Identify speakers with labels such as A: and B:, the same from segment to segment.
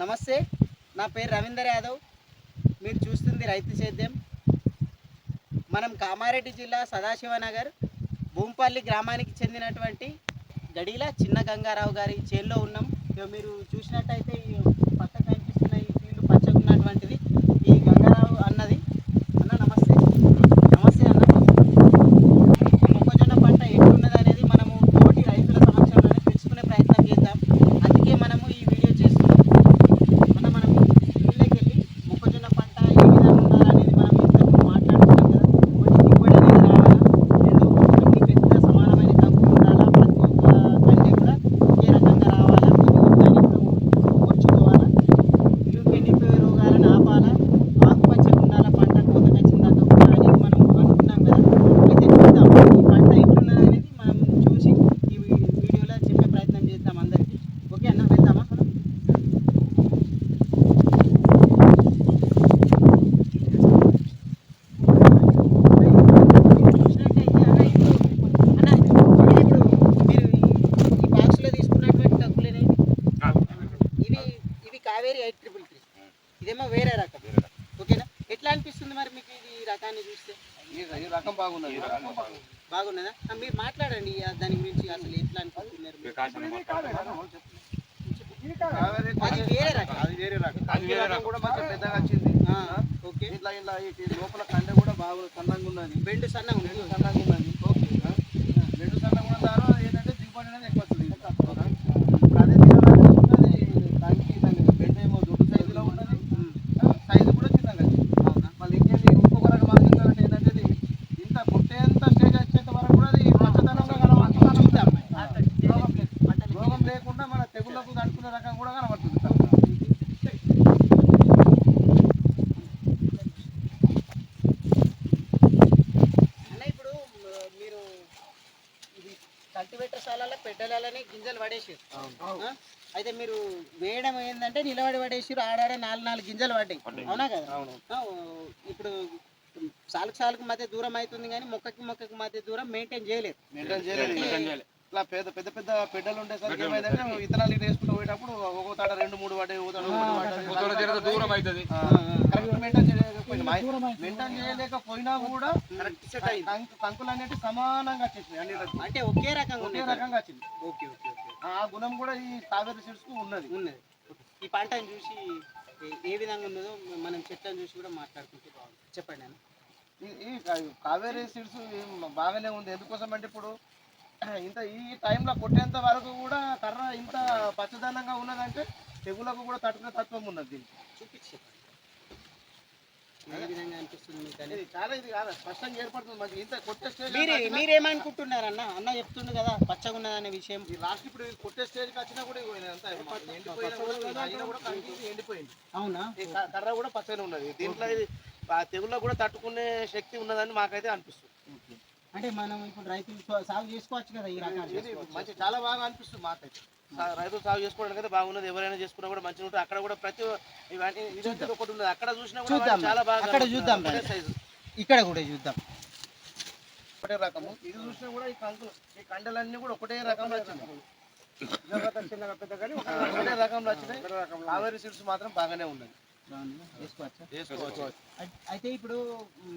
A: నమస్తే నా పేరు రవీందర్ యాదవ్. మీరు చూస్తుంది రైతు సేద్యం. మనం కామారెడ్డి జిల్లా సదాశివనగర్ భూంపల్లి గ్రామానికి చెందినటువంటి గడిల చిన్న గంగారావు గారి చేల్లో ఉన్నాం. ఇక మీరు చూసినట్టయితే ఈ పక్క కనిపిస్తున్న ఈ ఫీల్డ్ పచ్చగా ఉన్నటువంటిది ఈ గంగారావు అన్నది అన్న నమస్తే నమస్తే అన్న మొక్కజొన్న పంట ఎట్లున్నది అనేది మనము తోటి రైతుల సమక్షంలోనే తెలుసుకునే ప్రయత్నం చేద్దాం అందుకే మనము ఈ వీడియో చేస్తున్నాం మన మనం ఫీల్డ్కి వెళ్ళి మొక్కజొన్న పంట ఏ విధంగా ఉండాలనేది మనం ఇంతకు మాట్లాడుకున్నాం కదా ఒకటి దిగుబడి అనేది రావాలా రెండు అన్ని పెద్ద సమానమైన కంపు ఉండాలా ప్రతి ఒక్క కంటే కూడా ఒకే రకంగా రావాలా దాన్ని ఇప్పుడు కూర్చుకోవాలా ఇల్లు ఎండిపోయే రోగాలను ఆపాలా ఆకుపచ్చగా ఉండాలా పంట కోతకు వచ్చిందాక కూడా అనేది మనం అనుకున్నాం కదా అయితే చూద్దాం ఈ పంట ఎట్లున్నది అనేది మనం చూసి ఈ వీ- వీడియోలో చెప్పే ప్రయత్నం చేద్దాం అందరికీ ఓకే అన్న వెళ్దామా మనం చూసినట్టయితే అన్న ఇప్పుడు అన్న ఇది ఇప్పుడు మీరు ఈ- ఈ బాక్స్లో తీసుకున్నటువంటి డబ్బులేనే ఇవి ఇవి కావేరి ఎయిట్ ట్రిపుల్ త్రీ ఇదేమో వేరే రకం ఓకేనా ఎట్లా అనిపిస్తుంది మరి మీకు ఇది ఈ రకాన్ని చూస్తే?
B: ఈ రకం బాగున్నది.
A: బాగున్నదా. మీరు మాట్లాడండి దాని గురించి అసలు ఎట్లా అనుకుంటున్నారు అది వేరే రకం
B: అది వేరే రకం అది రకం కూడా మంచిగా పెద్దగా వచ్చింది.
A: ఆ, ఓకే.
B: ఇట్లా ఇలా లోపల కండె కూడా బాగా సన్నంగా ఉన్నది.
A: బెండు సన్నగా ఉంది
B: రెండు సన్నగా ఉన్నది. ఓకే. రెండు సన్నగా ఉన్న ద్వారా ఏంటంటే దిగుబడి అనేది ఎక్కువ వస్తుంది ఇప్పుడు అదే వేరే రకం ఉన్నది దానికి దానికి బెండ ఏమో దొడ్డు సైజులో ఉన్నది సైజు కూడా చిన్నగా ఉంది. మళ్ళీ ఇంకేంటి ఇంకొక రకం మార్కెట్ అంటే ఏంటంటే ఇది ఇంత పుట్టేంత స్టేజ్ వచ్చేంత వరకు కూడా అది పచ్చదనంగా కనబడుతుంది
A: చూద్దాం
B: రోగం లేదు.
A: పంటలు
B: రోగం లేకుండా తెగుళ్ళకు తట్టుకునే రకం కూడా కనబడుతుంది.
A: కల్టివేటర్సాలలో పెట్టాలని గింజలు పడేసారు? అయితే మీరు వేయడం ఏంటంటే నిలబడి పడేసారు ఆడాడే నాలుగు నాలుగు గింజలు పడ్డాయి. అవునా కదా? ఇప్పుడు సాలుకు సాలుకు మధ్య దూరం అవుతుంది కానీ మొక్కకి మొక్కకి మధ్య దూరం మెయింటైన్ చేయలేదు.
B: ఇట్లా పెద్ద పెద్ద పెద్ద పెద్దలు ఉండేసరికి ఏమైందంటే విత్తనాలు ఇటు వేసుకుంటూ పోయేటప్పుడు ఒక తాడ రెండు మూడు పడ్డాయి కరెక్ట్ మెయింటైన్ చేయలేకపోయినా. మెయింటైన్ చేయలేకపోయినా కూడా
A: కరెక్ట్ సెట్
B: కంకులు అనేవి సమానంగా వచ్చేసినాయి అన్ని.
A: అంటే ఒకే రకంగా
B: ఒకే రకంగా వచ్చింది.
A: Okay okay okay.
B: ఆ గుణం కూడా ఈ కావేరి సీడ్స్కు ఉన్నది.
A: ఉన్నది. ఈ పంటను చూసి ఏ- విధంగా ఉన్నదో మనం చెట్లను చూసి కూడా మాట్లాడుకుంటే బాగుంది చెప్పండి అన్న.
B: ఈ- కావేరీ సీడ్స్ బాగానే ఉంది. ఎందుకోసం అంటే ఇప్పుడు ఇంత ఈ టైంలో కొట్టేంత వరకు కూడా కర్ర ఇంత పచ్చదనంగా ఉన్నదంటే తెగులకు కూడా తట్టుకునే తత్వం ఉన్నది చాలా ఇది కాదు స్పష్టంగా ఏర్పడుతుంది ఇంత కొట్టే స్టేజ్
A: మీరు మీరేమనుకుంటున్నారు అన్న అన్న చెప్తుండు కదా పచ్చగా ఉన్నదనే విషయం.
B: లాస్ట్ ఇప్పుడు కొట్టే స్టేజ్కి వచ్చినా కూడా కంకి ఎండిపోయింది.
A: అవునా?
B: కర్ర కూడా పచ్చగా ఉన్నది. దీంట్లో ఇది తెగుళ్ళకు కూడా తట్టుకునే శక్తి ఉన్నదని మాకైతే అనిపిస్తుంది.
A: అంటే మనం ఇప్పుడు రైతులు సాగు చేసుకోవచ్చు కదా ఈ రకాలు
B: ఇది మంచి చాలా బాగా అనిపిస్తుంది మాకైతే. రైతులు సాగు చేసుకోవడానికి అయితే బాగున్నది ఎవరైనా చేసుకున్నా కూడా మంచిగా ఉంటుంది. అక్కడ కూడా ప్రతి ఇవన్నీ ఒకటి ఉన్నది. అక్కడ చూసినా కూడా
A: చూద్దాం.
B: చాలా బాగా
A: అక్కడ. చూద్దాం.
B: సైజు.
A: ఇక్కడ కూడా చూద్దాం.
B: ఒకటే రకము. ఇది చూసినా కూడా ఈ కంకులు ఈ కండలన్నీ కూడా ఒకటే రకంలో వచ్చింది. ఒకటే రకంలో వచ్చినాయి. కావేరీ సీడ్స్ మాత్రం బాగానే
A: అయి- అయితే ఇప్పుడు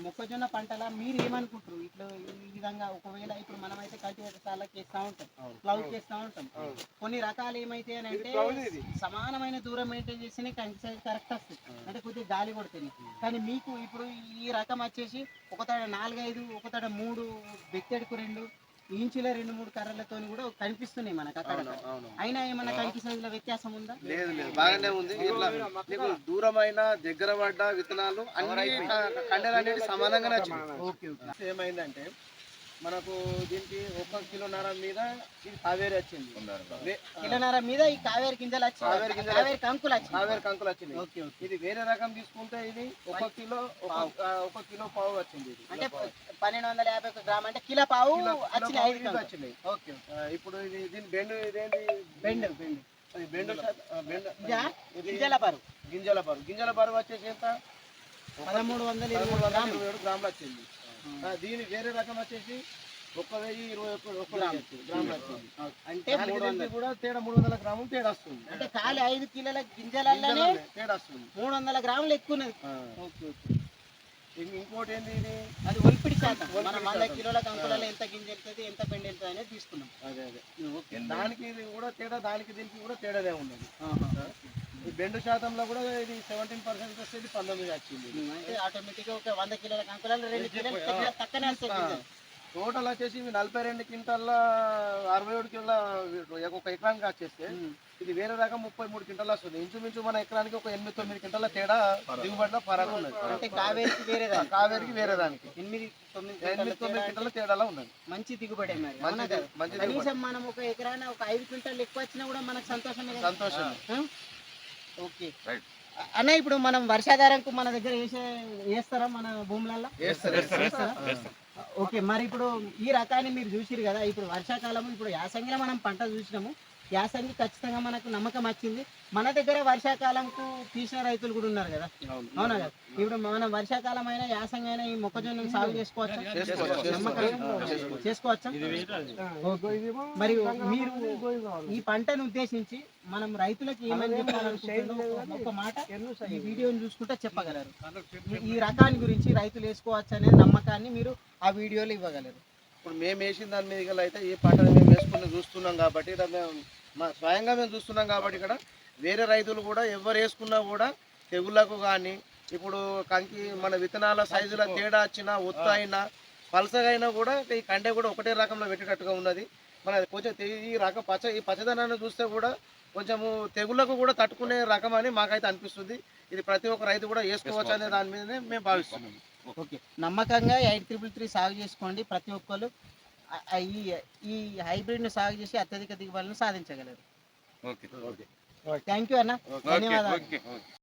A: మొక్కజొన్న పంటల మీరు ఏమనుకుంటారు ఇట్లా ఈ విధంగా ఒకవేళ ఇప్పుడు మనం అయితే కల్టివేటర్ సార్లకు చేస్తూ ఉంటాం
B: అవును.
A: ప్లౌ చేస్తూ ఉంటాం. కొన్ని రకాలు ఏమైతే అని అంటే సమానమైన దూరం మెయింటైన్ చేస్తేనే కరెక్ట్ వస్తుంది. అంటే కొద్దిగా గాలి కొడుతుంది. కానీ మీకు ఇప్పుడు ఈ రకం వచ్చేసి ఒక తడ నాలుగైదు ఒక తడ మూడు బెత్తెడుకు రెండు ఇంచుల రెండు మూడు కర్రలతో కూడా కనిపిస్తున్నాయి మనకు అక్కడ
B: అవును అవును.
A: అయినా ఏమన్నా సైజులో వ్యత్యాసం ఉందా?
B: లేదు లేదు. బాగానే ఉంది. ఇట్లా నీకు దూరమైన దగ్గర పడ్డ విత్తనాలు అన్ని కండలు అనేది సమానంగానే వచ్చినాయి
A: ఓకే ఓకే.
B: ఏమైందంటే మనకు దీనికి ఒక కిలోన్నర మీద ఇది కావేరి వచ్చింది. వే-
A: కిలోన్నర మీద ఈ కావేరి గింజలు వచ్చి
B: కావేరి గింజలు
A: కావేరి కంకులు వచ్చి
B: కావేరి కంకులు వచ్చింది
A: ఓకే ఓకే.
B: ఇది వేరే రకం తీసుకుంటే ఇది ఒక కిలో ఒక ఆ, ఒక కిలో పావు వచ్చింది ఇది.
A: అంటే పన్నెండు వందల యాభై ఒక గ్రామ్ అంటే కిలో పావు
B: కిలో- కిలో
A: వచ్చినాయి
B: పావు
A: ఐదు
B: ఇది
A: కంకులు.
B: వచ్చినాయి.
A: Okay okay.
B: ఆ, ఇప్పుడు ఇది దీని బెండు ఇదేంటి?
A: బెండు. బెండు
B: బెండు. శాతం- ఆ, బెండు.
A: ఇదా
B: ఇది
A: గింజల బరువు.
B: గింజల బరువు. గింజల బరువు వచ్చేసి ఎంత?
A: పదమూడు వందల ఇరవై
B: పదమూడు వందల
A: గ్రాములు.
B: ఇరవై ఏడు గ్రాములు వచ్చింది. దీని వేరే రకం వచ్చేసి ఒక్క వెయ్యి ఇరవై ఒక్క ఒక్క గ్రామ్. గ్రామ్ వస్తుంది.
A: అంటే
B: దానికి
A: మూడు
B: దీనికి
A: వందలు
B: కూడా తేడా మూడు వందల గ్రాములు తేడా వస్తుంది.
A: అంటే ఖాళీ ఐదు కిలోల గింజలల్లనే
B: తేడా వస్తుంది.
A: మూడు వందల గ్రాములు ఎక్కువ ఉన్నది. Okay okay.
B: ఇంక- ఇంకోటి ఏంది ఇది?
A: అది ఒలిపిడి శాతం.
B: ఒలిపిడి
A: మనం వంద. కిలోల కంకులలో ఎంత గింజ వెళ్తుంది ఎంత పెండి వెళ్తుంది అనేది తీసుకున్నాం.
B: అదే అదే. దానికి ఇది కూడా తేడా దానికి దీనికి కూడా తేడాదే ఉన్నది.
A: ఆహా.
B: ఈ బెండు శాతంలో కూడా ఇది సెవెంటీన్ పర్సెంట్ వస్తే ఇది పంతొమ్మిది వచ్చింది.
A: అంటే ఆటోమేటిక్గా ఒక వంద కిలోల కంకులలో రెండు కిలోలు.
B: టోటల్ వచ్చేసి ఇవి నలభై రెండు క్వింటాల అరవై ఏడు కిలోల ఒక ఎకరానికి వచ్చేస్తే. ఇది వేరే రకం ముప్పై మూడు క్వింటాలు వస్తుంది. ఇంచుమించు మన ఎకరానికి ఒక ఎనిమిది తొమ్మిది క్వింటాల తేడా దిగుబడిలో ఫరక్ ఉన్నది.
A: అంటే కావేరికి వేరే
B: కావేరికి వేరే దానికి.
A: ఎనిమిది తొమ్మిది
B: ఎనిమిది తొమ్మిది
A: తేడా
B: క్వింటాల తేడాలో ఉన్నది.
A: మంచి దిగుబడి మరి.
B: మంచి
A: మనం ఒక ఎకరాన ఒక ఐదు క్వింటాలు ఎక్కువ వచ్చినా కూడా మనకు సంతోషమే కదా?
B: సంతోషం
A: ఓకే. అన్న ఇప్పుడు మనం వర్షాధారంకు మన దగ్గర వేసే వేస్తారా మన భూములలో ఓకే మరి ఇప్పుడు ఈ రకాన్ని మీరు చూసిరు కదా ఇప్పుడు వర్షాకాలం ఇప్పుడు యాసంగిలో మనం పంట చూసినాము. యాసంగి ఖచ్చితంగా మనకు నమ్మకం వచ్చింది. మన దగ్గర వర్షాకాలంకు తీసిన రైతులు కూడా ఉన్నారు కదా.
B: అవును.
A: కదా? ఇప్పుడు మనం వర్షాకాలం అయినా యాసంగి అయినా ఈ మొక్కజొన్న సాగు చేసుకోవచ్చా?
B: చేసుకోవచ్చు.
A: మరి మీరు ఈ పంటను ఉద్దేశించి మనం రైతులకు ఏమని ఒక- మాట ఈ వీడియోని చూసుకుంటే చెప్పగలరు. ఈ- ఈ రకాన్ని గురించి రైతులు వేసుకోవచ్చు అనే నమ్మకాన్ని మీరు ఆ వీడియోలో ఇవ్వగలరు.
B: ఇప్పుడు మేము వేసిన దాని మీద అయితే ఈ పంటను మేము వేసుకుని చూస్తున్నాం కాబట్టి ఇక్కడ మేము మా స్వయంగా మేము చూస్తున్నాం కాబట్టి ఇక్కడ వేరే రైతులు కూడా ఎవరు వేసుకున్నా కూడా తెగుళ్ళకు కానీ ఇప్పుడు కంకి మన విత్తనాల సైజుల తేడా వచ్చినా ఒత్తు అయినా పలసగా అయినా కూడా ఈ కండే కూడా ఒకటే రకంలో పెట్టేటట్టుగా ఉన్నది. మన కొంచెం ఈ రకం పచ్చ ఈ పచ్చదనాన్ని చూస్తే కూడా కొంచెము తెగుళ్ళకు కూడా తట్టుకునే రకం అని మాకైతే అనిపిస్తుంది. ఇది ప్రతి ఒక్క రైతు కూడా వేసుకోవచ్చు అనే దాని మీదనే మేము భావిస్తున్నాం
A: ఓకే. నమ్మకంగా ఎయిట్ త్రిపుల్ త్రీ సాగు చేసుకోండి. ప్రతి ఒక్కరు ఈ ఈ హైబ్రిడ్ను సాగు చేసి అత్యధిక దిగుబడులను సాధించగలరు.
C: ఓకే.
A: థ్యాంక్ యూ అన్న.
C: ఓకే
A: ధన్యవాదాలు.
C: ఓకే.